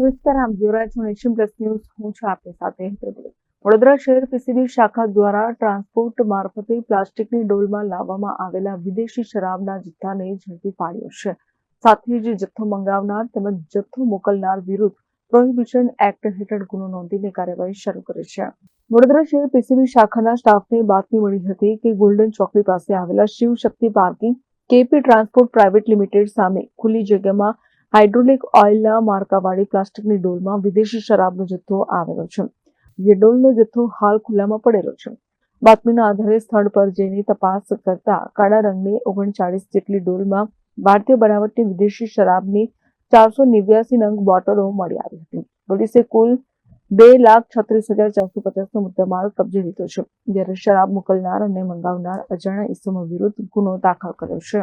નમસ્કાર આપ જોઈ પ્લસ ન્યૂઝ હું છું આપની સાથે વડોદરા શહેર પીસીબી શાખા દ્વારા ટ્રાન્સપોર્ટ મારફતે પ્લાસ્ટિકની ડોલમાં લાવવામાં આવેલા વિદેશી શરાબના જથ્થાને ઝડપી પાડ્યો છે. સાથે જ જથ્થો મંગાવનાર તેમજ જથ્થો મોકલનાર વિરુદ્ધ પ્રોહિબિશન એક્ટ હેઠળ ગુનો નોંધીને કાર્યવાહી શરૂ કરી છે. વડોદરા શહેર પીસીબી શાખાના સ્ટાફને બાતમી મળી હતી કે ગોલ્ડન ચોકડી પાસે આવેલા Shiv Shakti parking KP transport private limited સામે ખુલ્લી જગ્યામાં હાઇડ્રોલિક ઓઇલના માર્કાવાળી પ્લાસ્ટિકની ડોલમાં વિદેશી શરાબનો જથ્થો આવેલો છે. જે ડોલનો જથ્થો હાલ ખુલ્લામાં પડેલો છે. બાતમીના આધારે સ્થળ પર જઈને તપાસ કરતા કાળા રંગની ઓગણચાળીસ જેટલી ડોલમાં ભારતીય બનાવટની વિદેશી શરાબની ચારસો નેવ્યાસી નંગ બોટલો મળી આવી હતી. પોલીસે કુલ બે લાખ છત્રીસ હજાર ચારસો પચાસનો મુદ્દામાલ કબજે લીધો છે. જ્યારે શરાબ મોકલનાર અને મંગાવનાર અજાણ્યા ઇસમો વિરુદ્ધ ગુનો દાખલ કર્યો છે.